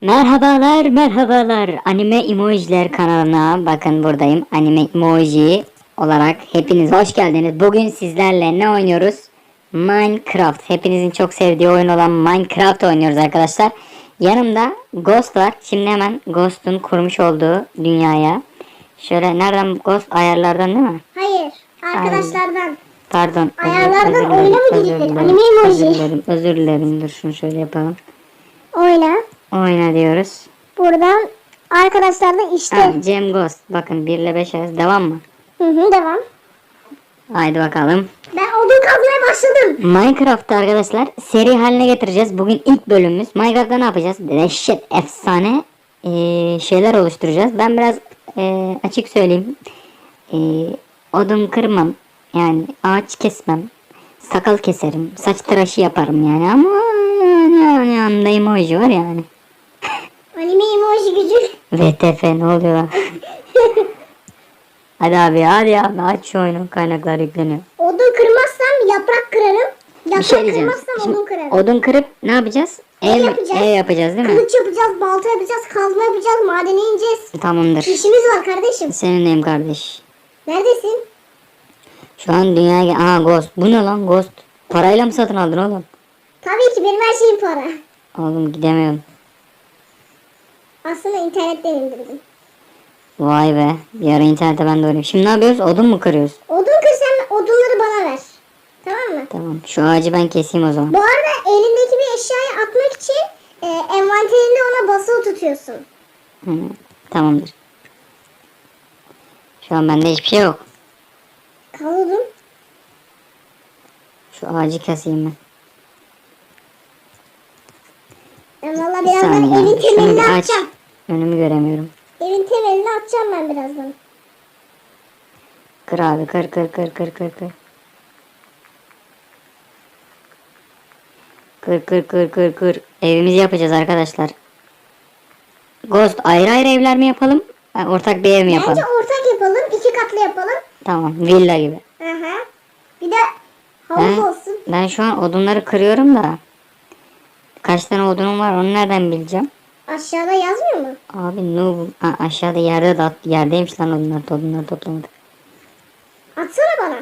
Merhabalar merhabalar. Anime emojiler kanalına bakın buradayım. Anime emoji olarak hepiniz hoş geldiniz. Bugün sizlerle ne oynuyoruz? Minecraft. Hepinizin çok sevdiği oyun olan Minecraft oynuyoruz arkadaşlar. Yanımda Ghost var. Şimdi hemen Ghost'un kurmuş olduğu dünyaya. Şöyle nereden Ghost ayarlardan değil mi? Hayır. Arkadaşlardan. pardon. Özür- Ayarlardan oyuna mı dilerim, Anime emoji. özür dilerim özür dilerim. Dur şunu şöyle yapalım. Oyna. Oyna diyoruz Buradan arkadaşlardan işte. Ha, Cem Ghost. Bakın 1 ile 5 arası devam mı? Hı hı devam. Haydi bakalım. Ben odun kazmaya başladım. Minecraft'ta arkadaşlar seri haline getireceğiz. Bugün ilk bölümümüz. Minecraft'ta ne yapacağız? Dehşet efsane eee, şeyler oluşturacağız. Ben biraz eee, açık söyleyeyim. Eee, odun kırmam. Yani ağaç kesmem. Sakal keserim. Saç tıraşı yaparım yani ama yani, yani yani. Anime emoji gücü. VTF ne oluyor lan? hadi abi hadi abi aç şu oyunun kaynaklar yükleniyor. Odun kırmazsam yaprak kırarım. Bir Yaprak şey diyeceğim. kırmazsam Şimdi odun kırarım. odun kırıp ne yapacağız? Ev Ev, yapacağız. ev yapacağız değil mi? Kılıç yapacağız, balta yapacağız, kazma yapacağız, madene ineceğiz. Tamamdır. İşimiz var kardeşim. Seninleyim kardeş. Neredesin? Şu an dünyaya... Aha Ghost. Bu ne lan Ghost? Parayla mı satın aldın oğlum? Tabii ki benim her şeyim para. Oğlum gidemiyorum. Aslında internetten indirdim. Vay be. Bir ara internete ben de oynayayım. Şimdi ne yapıyoruz? Odun mu kırıyoruz? Odun kır sen odunları bana ver. Tamam mı? Tamam. Şu ağacı ben keseyim o zaman. Bu arada elindeki bir eşyayı atmak için e, envanterinde ona basılı tutuyorsun. Hı, tamamdır. Şu an bende hiçbir şey yok. Kavurdum. Şu ağacı keseyim ben. Ben valla Bir birazdan saniye. evin Şunu temelini bir aç. atacağım. Önümü göremiyorum. Evin temelini atacağım ben birazdan. Kır abi kır kır kır kır kır kır. Kır kır kır kır kır. Evimizi yapacağız arkadaşlar. Ghost ayrı ayrı evler mi yapalım? Ha, Ortak bir ev mi yapalım? Bence ortak yapalım. iki katlı yapalım. Tamam villa gibi. Aha. Bir de havuz Ben, olsun. ben şu an odunları kırıyorum da. Kaç tane odunum var onu nereden bileceğim? Aşağıda yazmıyor mu? Abi ne bu? Ha, aşağıda yerde de yerdeymiş lan odunlar odunları toplamadık. Atsana bana.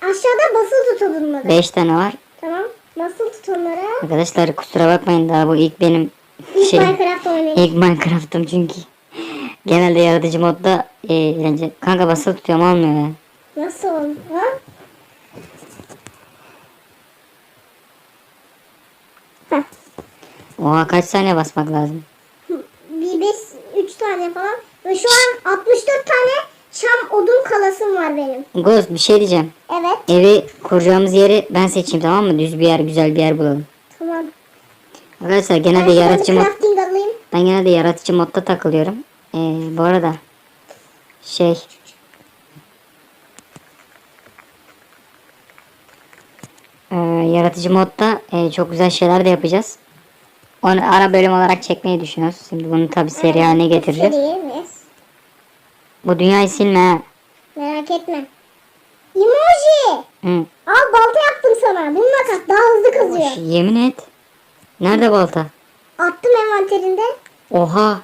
Aşağıda basılı tut odunları. 5 tane var. Tamam. Nasıl tut onları? Arkadaşlar kusura bakmayın daha bu ilk benim İlk şey. Minecraft oynayın. İlk Minecraft'ım çünkü. Genelde yaratıcı modda e, eğlence. Kanka basılı tutuyorum olmuyor ya. Nasıl? Ha? Heh. Oha kaç saniye basmak lazım? bir beş, üç tane falan. Ve şu an 64 tane çam odun kalasım var benim. Ghost bir şey diyeceğim. Evet. Evi kuracağımız yeri ben seçeyim tamam mı? Düz bir yer güzel bir yer bulalım. Tamam. Arkadaşlar Ben genelde an yaratıcı mod, ben genelde yaratıcı modda takılıyorum. E, bu arada şey e, yaratıcı modda e, çok güzel şeyler de yapacağız. Onu ara bölüm olarak çekmeyi düşünüyoruz. Şimdi bunu tabi seri haline getireceğiz. Bu dünyayı silme. Merak etme. Emoji. Hı. Al balta yaptım sana. Bununla kat. Daha hızlı kazıyor. Yemin et. Nerede balta? Attım envanterinde. Oha.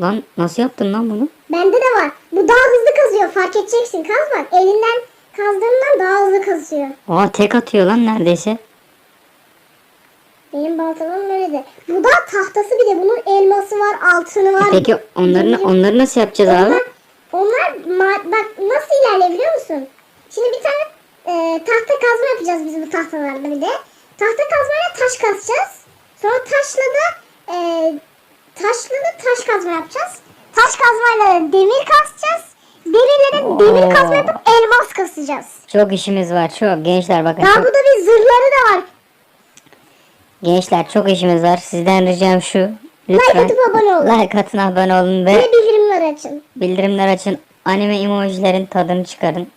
Lan nasıl yaptın lan bunu? Bende de var. Bu daha hızlı kazıyor. Fark edeceksin. Kaz bak. Elinden kazdığından daha hızlı kazıyor. Oha tek atıyor lan neredeyse. Benim baltalarım öyle de. Bu da tahtası bir de. Bunun elması var, altını var. Peki onları, onları nasıl yapacağız abi? Onlar, onlar ma- bak nasıl ilerliyor biliyor musun? Şimdi bir tane e, tahta kazma yapacağız biz bu tahtalarla bir de. Tahta kazmayla taş kazacağız. Sonra taşla da e, taşla da taş kazma yapacağız. Taş kazmayla demir kazacağız. Demirle de demir kazma yapıp elmas kasacağız. Çok işimiz var çok. Gençler bakın Daha çok, burada bir zırhları da var. Gençler çok işimiz var. Sizden ricam şu. Lütfen atıp abone olun. like atın abone olun Ve ve bildirimleri açın. bildirimler açın. Anime emojilerin tadını çıkarın.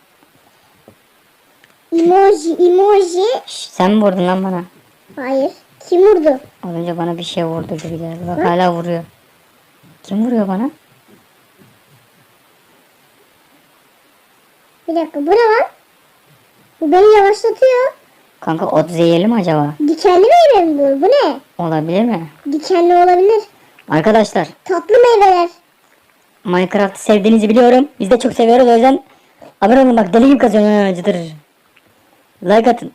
Emoji, emoji. Şş, sen mi vurdun lan bana? Hayır. Kim vurdu? Az önce bana bir şey vurdu gibi geldi. Bak hala vuruyor. Kim vuruyor bana? Bir dakika bu ne lan? Bu beni yavaşlatıyor. Kanka ot mi acaba? Dikenli mi bu? Bu ne? Olabilir mi? Dikenli olabilir. Arkadaşlar Tatlı meyveler. Minecraft'ı sevdiğinizi biliyorum. Biz de çok seviyoruz o yüzden abone olun bak deli gibi kazanıyor acıdır. Like atın.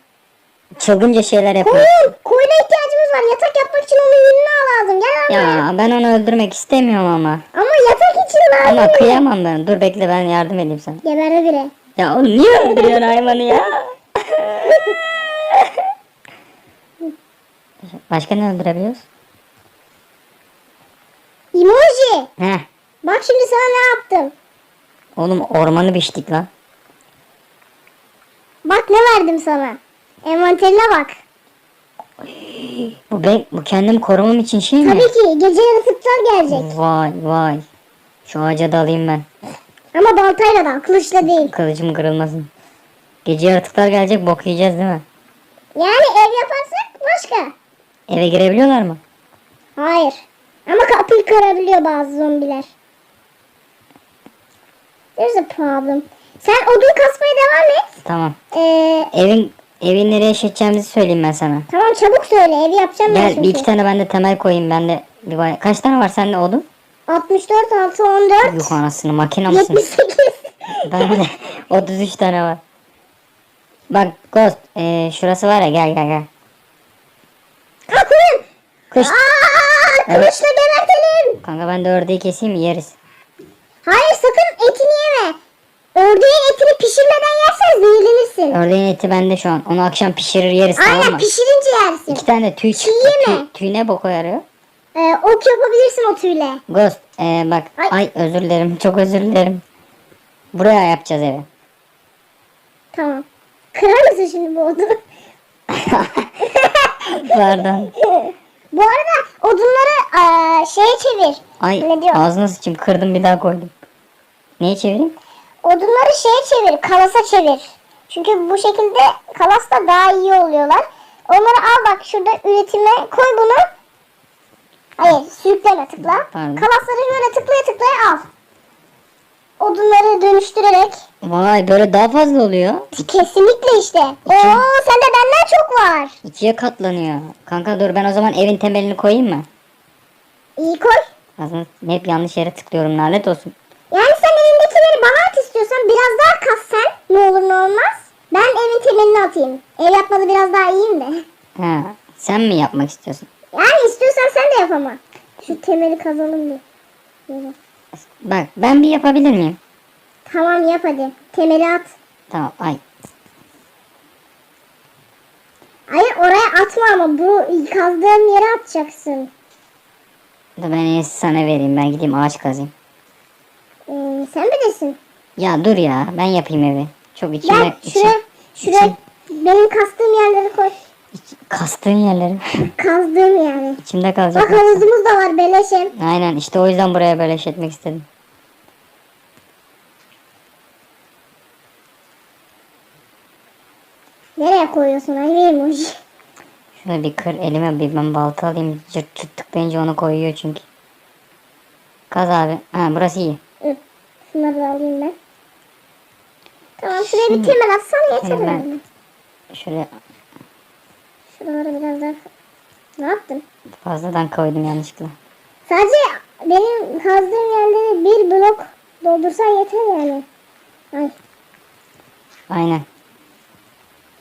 Çılgınca şeyler yapıyor. Koyun. Koyuna ihtiyacımız var. Yatak yapmak için onun yününü al lazım. Gel al. Ya ben onu öldürmek istemiyorum ama. Ama yatak için lazım. Ama kıyamam ben. Dur bekle ben yardım edeyim sana. Gebere bire. Ya oğlum niye öldürüyorsun hayvanı ya? Başka ne öldürebiliyoruz? Emoji. Heh. Bak şimdi sana ne yaptım. Oğlum ormanı biçtik lan. Bak ne verdim sana. Envanterine bak. Bu ben bu kendim korumam için şey mi? Tabii ki gece yaratıklar gelecek. Vay vay. Şu ağaca da alayım ben. Ama baltayla da kılıçla değil. Kılıcım kırılmasın. Gece yaratıklar gelecek bok yiyeceğiz değil mi? Yani ev yaparsak başka. Eve girebiliyorlar mı? Hayır. Ama kapıyı kırabiliyor bazı zombiler. There's a problem. Sen odun kasmaya devam et. Tamam. Ee, Evin evi nereye yaşayacağımızı söyleyeyim ben sana. tamam çabuk söyle evi yapacağım ben Gel çünkü. bir iki tane ben de temel koyayım ben de. Bir bay- Kaç tane var sende odun? 64 6 14 Yuh anasını makine mısın? 78. Bende de 33 tane var. Bak Ghost ee, şurası var ya gel gel gel. Ha koyun. Kış. Aa, kılıçla gebertelim. Kanka ben de ördeği keseyim yeriz. Hayır sakın etini yeme. Ördeğin etini pişirmeden yersen zehirlenirsin. Ördeğin eti bende şu an. Onu akşam pişirir yeriz tamam Aynen mı? pişirince yersin. İki tane tüy çıktı. yeme. Tüy, tüy ne boka yarıyor? Ee, ok yapabilirsin o tüyle. Ghost ee, bak Ay. ay. özür dilerim çok özür dilerim. Buraya yapacağız evi. Tamam. Kırar mısın şimdi bu odunu? Pardon. bu arada odunları eee, şeye çevir. Ay Ne diyor? ağzına sıçayım kırdım bir daha koydum. Neyi çevireyim? Odunları şeye çevir, kalasa çevir. Çünkü bu şekilde kalasla daha iyi oluyorlar. Onları al bak şurada üretime koy bunu. Hayır sürükleme tıkla. Pardon. Kalasları böyle tıklaya tıklaya al. Odunları dönüştürerek. Vay böyle daha fazla oluyor. Kesinlikle işte. Oo sende benden çok var. İkiye katlanıyor. Kanka dur ben o zaman evin temelini koyayım mı? İyi koy. Aslında hep yanlış yere tıklıyorum lanet olsun. Yani sen elindekileri bana at istiyorsan biraz daha kas sen. Ne olur ne olmaz. Ben evin temelini atayım. Ev yapmadı biraz daha iyiyim de. Ha, sen mi yapmak istiyorsun? Yani istiyorsan sen de yap ama. Şu temeli kazalım bir. Böyle. Bak ben bir yapabilir miyim? Tamam yap hadi. Temeli at. Tamam ay. Hayır oraya atma ama bu kazdığım yere atacaksın. Dur ben en sana vereyim ben gideyim ağaç kazayım. Ee, sen bilirsin. Ya dur ya ben yapayım evi. Çok içime... Gel şuraya, şuraya benim kastığım yerleri koy. kastığın yerleri. Kazdığım yani. İçimde kalacak. Bak havuzumuz da var beleşem. Aynen işte o yüzden buraya böyle şey etmek istedim. Nereye koyuyorsun Ay emoji? Şöyle bir kır elime bir ben balta alayım. Cırt cırt tıklayınca onu koyuyor çünkü. Kaz abi. Ha burası iyi. Hı, Şunları da alayım ben. Tamam şuraya bir temel atsan yeter ben- herhalde. Şöyle Şuralara biraz daha... Ne yaptın? fazladan koydum yanlışlıkla. Sadece benim kazdığım yerleri bir blok doldursan yeter yani. Ay. Aynen.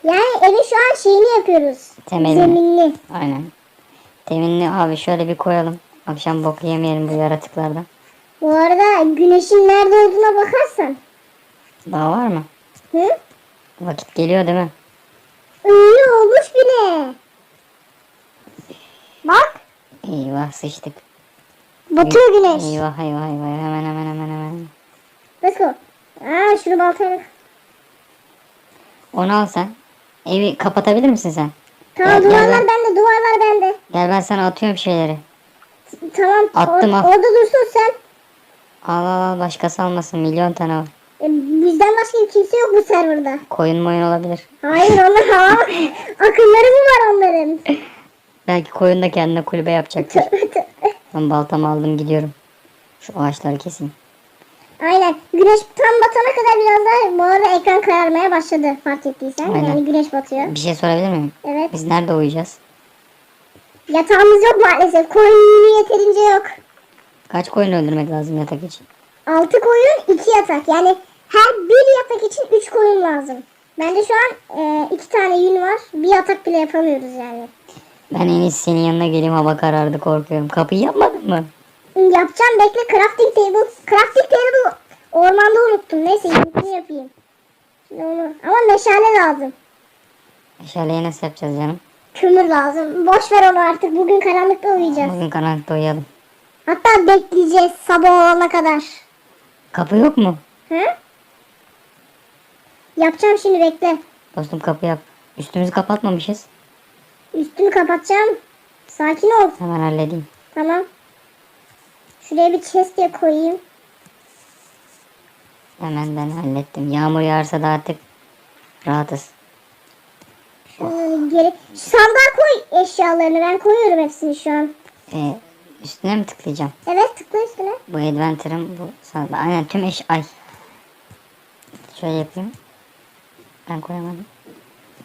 Yani evin şu an şeyini yapıyoruz. Temelini. Zeminli. Aynen. Teminli abi şöyle bir koyalım. Akşam bok yemeyelim bu yaratıklardan. Bu arada güneşin nerede olduğuna bakarsan. Daha var mı? Hı? Vakit geliyor değil mi? Öyle olmuş bile. Bak. Eyvah sıçtık. Batıyor güneş. Eyvah eyvah eyvah hemen hemen hemen hemen. Go. Aa şunu baltayla. Onu al sen. Evi kapatabilir misin sen? Tamam ya duvarlar ben- bende duvarlar bende. Gel ben sana atıyorum şeyleri. Tamam. Attım, or- al. Orada dursun sen. Al al al başkası almasın milyon tane var. E, bizden başka kimse yok bu serverda. Koyun moyun olabilir. Hayır onlar hava. Akılları mı var onların? Belki koyun da kendine kulübe yapacaktır. Ben baltamı aldım gidiyorum. Şu ağaçları keseyim. Aynen. Güneş tam batana kadar biraz daha bu arada ekran kararmaya başladı fark ettiysen. Aynen. Yani güneş batıyor. Bir şey sorabilir miyim? Evet. Biz nerede uyuyacağız? Yatağımız yok maalesef. Koyun yeterince yok. Kaç koyun öldürmek lazım yatak için? 6 koyun 2 yatak. Yani her bir yatak için 3 koyun lazım. Bende şu an 2 tane yün var. Bir yatak bile yapamıyoruz yani. Ben en iyisi senin yanına geleyim hava karardı korkuyorum. Kapıyı yapmadın mı? Yapacağım bekle crafting table. Crafting table ormanda unuttum. Neyse yenisini yapayım. Şimdi onu- Ama meşale lazım. Meşaleyi nasıl yapacağız canım? Kömür lazım. Boş ver onu artık. Bugün karanlıkta uyuyacağız. Bugün karanlıkta uyuyalım. Hatta bekleyeceğiz sabah olana kadar. Kapı yok mu? Hı? Yapacağım şimdi bekle. Dostum kapı yap. Üstümüzü kapatmamışız. Üstünü kapatacağım. Sakin ol. Hemen halledeyim. Tamam. Şuraya bir chest diye koyayım. Hemen ben hallettim. Yağmur yağarsa da artık rahatız. Şunu geri. Sandığa koy eşyalarını. Ben koyuyorum hepsini şu an. Ee, üstüne mi tıklayacağım? Evet tıkla üstüne. Bu adventure'ım bu sandık. Aynen tüm eş... Ay. Şöyle yapayım. Ben koyamadım.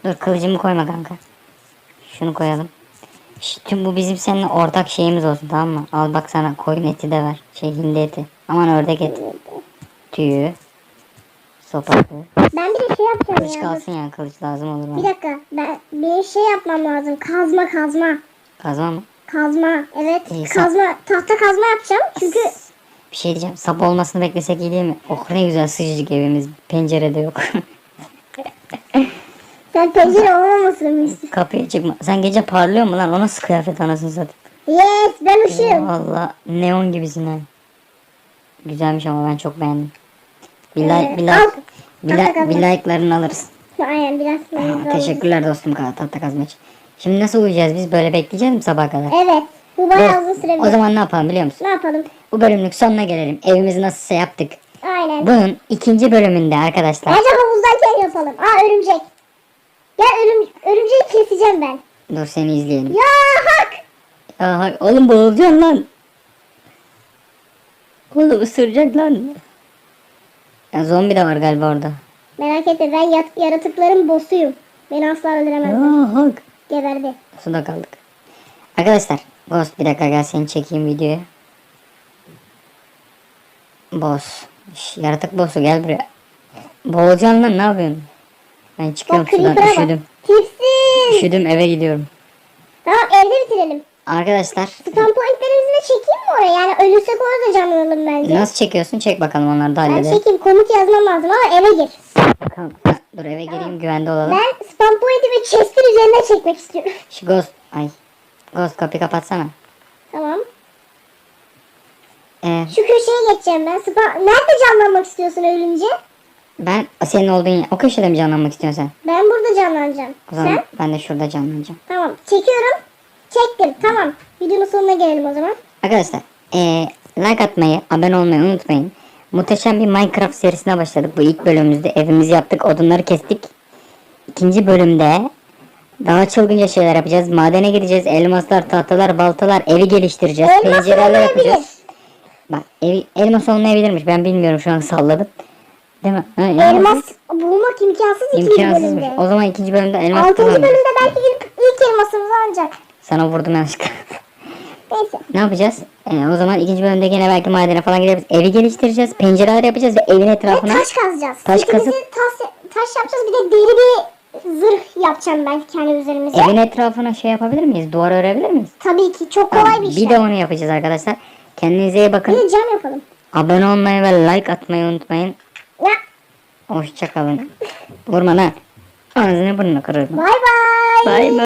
Dur kılıcımı koyma kanka. Şunu koyalım. Tüm bu bizim seninle ortak şeyimiz olsun tamam mı? Al bak sana koyun eti de ver. Şey hindi eti. Aman ördek eti. Tüyü. Sopası. Ben bir de şey yapacağım Kılıç ya. kalsın ya kılıç lazım olur Bir bana. dakika. Ben bir şey yapmam lazım. Kazma kazma. Kazma mı? Kazma. Evet. İyi, kazma. Tahta kazma yapacağım. Çünkü Bir şey diyeceğim. Sap olmasını beklesek iyi değil mi? Oh ne güzel sıcacık evimiz. Pencerede yok. sen pencere olmamasını istiyorsun? Kapıya çıkma. Sen gece parlıyor mu lan? O nasıl kıyafet anasını satayım? Yes ben ışığım. Valla neon gibisin ha. Güzelmiş ama ben çok beğendim. Bir like, Evet, bir like, bir, like, bir like'larını alırız. Aynen biraz. Aa, teşekkürler dostum tahta kazma için. Şimdi nasıl uyuyacağız biz? Böyle bekleyeceğiz mi sabaha kadar? Evet. Bu bayağı uzun sürebilir. O zaman ne yapalım biliyor musun? Ne yapalım? Bu bölümlük sonuna gelelim. Evimizi nasılsa yaptık. Aynen. Bunun ikinci bölümünde arkadaşlar. Bence havuzdayken yapalım. Aa örümcek. Ya örüm, örümceği keseceğim ben. Dur seni izleyelim. Ya hak. Ya hay- oğlum boğulacaksın lan. Oğlum ısıracak lan. Ya zombi de var galiba orada. Merak etme ben yat, yaratıkların boss'uyum. Beni asla öldüremezler. Ya hak. Geberdi. Suda kaldık. Arkadaşlar Ghost bir dakika gel seni çekeyim videoya. Boss. Şş, yaratık boss'u gel buraya. Boğulacaksın lan ne yapıyorsun? Ben çıkıyorum Bak sudan üşüdüm. Tipsin. Üşüdüm eve gidiyorum. Tamam evde bitirelim. Arkadaşlar Spam pointlerimizi de çekeyim mi oraya? Yani ölürsek orada canlanalım bence. nasıl çekiyorsun çek bakalım onları da Ben halledelim. çekeyim komut yazmam lazım ama eve gir. Bakalım. Ha, Dur eve gireyim güvende olalım. Ben spam point'i ve chest'in üzerine çekmek istiyorum. Şu Ghost. Ay. Ghost kapıyı kapatsana. tamam. Ee, Şu köşeye geçeceğim ben. Spam... Nerede canlanmak istiyorsun ölünce? Ben senin olduğun yer. O köşede mi canlanmak istiyorsun sen? Ben burada canlanacağım. O zaman Sen? ben de şurada canlanacağım. Tamam. Çekiyorum. Çektim. Tamam. Videonun sonuna gelelim o zaman. Arkadaşlar eee like atmayı, abone olmayı unutmayın. Muhteşem bir Minecraft serisine başladık. Bu ilk bölümümüzde evimizi yaptık, odunları kestik. İkinci bölümde daha çılgınca şeyler yapacağız. Madene gideceğiz, elmaslar, tahtalar, baltalar, evi geliştireceğiz. Elmas pencereler olmayabilir. yapacağız. Bak evi, elmas olmayabilirmiş. Ben bilmiyorum şu an salladım. Değil mi? Ha, elmas- Elmas bulmak imkansız ikinci bölümde. O zaman ikinci bölümde elmas Altıncı bulamayız. bölümde belki ilk, ilk elmasımız ancak. Sana vurdum yanlışlıkla. Neyse. Ne yapacağız? Ee, o zaman ikinci bölümde gene belki madene falan gideriz. Evi geliştireceğiz. Pencereler yapacağız ve evin Ve etrafına taş kazacağız. Taş kazıp- taş, taş yapacağız. Bir de deri bir zırh yapacağım ben kendi üzerimize. evin etrafına şey yapabilir miyiz? Duvar örebilir miyiz? Tabii ki çok kolay bir şey. Bir de onu yapacağız arkadaşlar. Kendinize iyi Bir bakın. de cam yapalım. Abone olmayı ve like atmayı unutmayın. Hoşçakalın. Vurma lan. Ağzını burnunu kırarım. Bay bay. Bay bay.